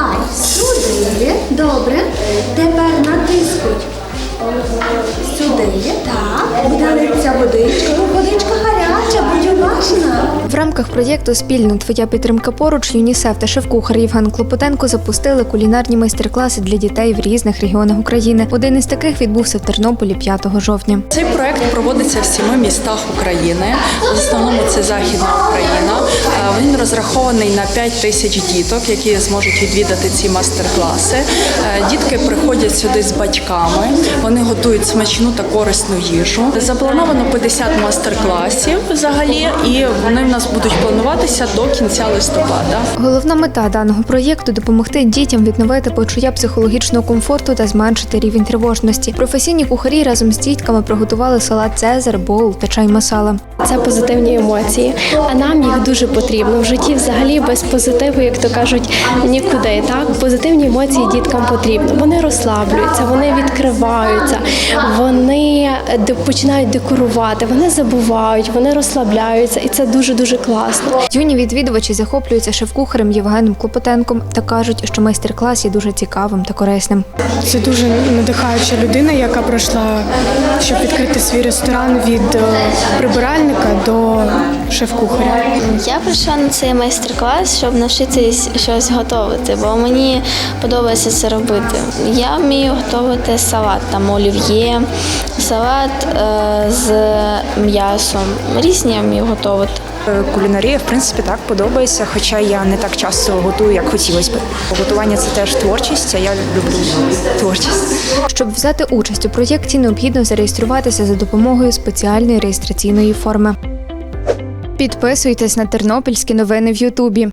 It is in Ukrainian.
Давай сюди. Добре. Тепер натискуй. Сюди. Так. Буде водичка. Водичка гаряча, рамках проєкту Спільно твоя підтримка поруч ЮНІСЕФ та шеф-кухар Євген Клопотенко запустили кулінарні майстер-класи для дітей в різних регіонах України. Один із таких відбувся в Тернополі 5 жовтня. Цей проект проводиться в сіми містах України. В основному це Західна Україна. Він розрахований на 5 тисяч діток, які зможуть відвідати ці майстер-класи. Дітки приходять сюди з батьками. Вони готують смачну та корисну їжу. Заплановано 50 майстер-класів взагалі, і вони в нас будуть плануватися до кінця листопада. Головна мета даного проєкту допомогти дітям відновити почуття психологічного комфорту та зменшити рівень тривожності. Професійні кухарі разом з дітками приготували салат Цезар, боул та чай масала. Це позитивні емоції, а нам їх дуже потрібно. В житті взагалі без позитиву, як то кажуть, нікуди. Так, позитивні емоції діткам потрібно. Вони розслаблюються, вони відкриваються, вони починають декорувати, вони забувають, вони розслабляються, і це дуже дуже класно. Юні відвідувачі захоплюються шеф-кухарем Євгеном Клопотенком та кажуть, що майстер-клас є дуже цікавим та корисним. Це дуже надихаюча людина, яка пройшла, щоб відкрити свій ресторан від е, прибиральника до шеф-кухаря. Я прийшла на цей майстер-клас, щоб навчитися щось готувати, бо мені подобається це робити. Я вмію готувати салат, там олів'є, салат е, з м'ясом. Різні я вмію готувати. Е, Кулінарія, в принципі, так подобається, хоча я не так часто готую, як хотілося б. Готування це теж творчість, а я люблю творчість. Щоб взяти участь у проєкті, необхідно зареєструватися за допомогою спеціальної реєстраційної форми. Підписуйтесь на тернопільські новини в Ютубі.